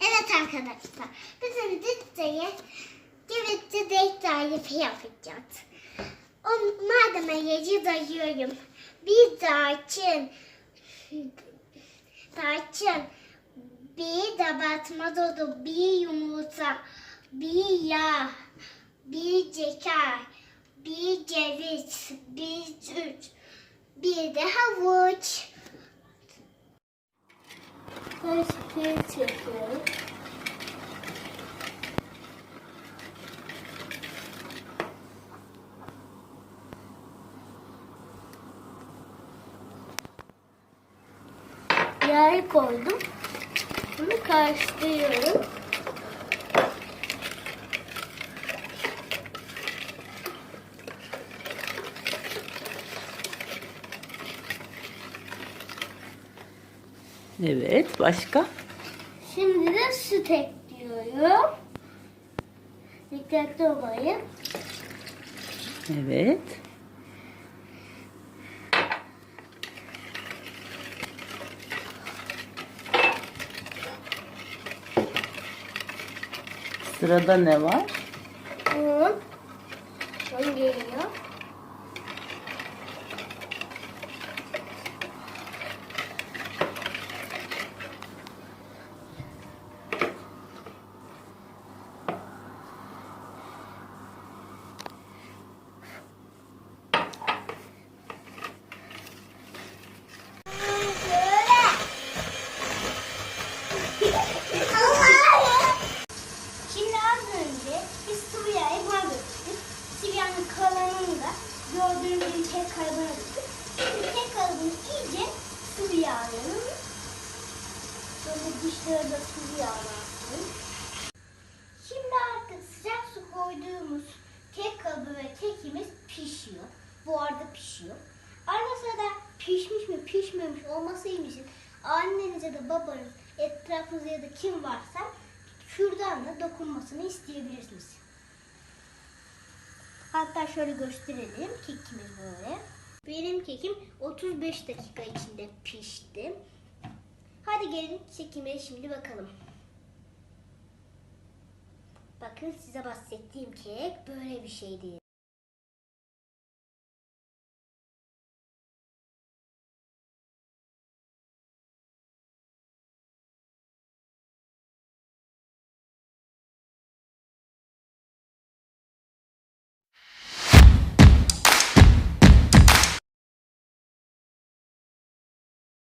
Evet arkadaşlar. Bizim dizeye gerekli de tarifi yapacağız. O malzemeleri dayıyorum. Bir tarçın, tarçın, bir de batma dodu, bir yumurta, bir yağ, bir şeker, bir ceviz, bir süt, bir de havuç. Karışık çekiyorum. Yağı koydum. Bunu karıştırıyorum. Evet, başka? Şimdi de süt ekliyorum. Dikkatli olayım. Evet. Sırada ne var? Un. Un geliyor. Yağın kalanını da gördüğünüz gibi tek kalıbına döktük. Şimdi tek kalıbını iyice sıvı yağlayalım. Böyle dişleri de sıvı yağlansın. Şimdi artık sıcak su koyduğumuz kek kalıbı ve kekimiz pişiyor. Bu arada pişiyor. Arada sırada pişmiş mi pişmemiş olması için anneniz ya da babanız etrafınızda ya da kim varsa şuradan da dokunmasını isteyebilirsiniz. Hatta şöyle gösterelim. Kekimiz böyle. Benim kekim 35 dakika içinde pişti. Hadi gelin kekime şimdi bakalım. Bakın size bahsettiğim kek böyle bir şeydi.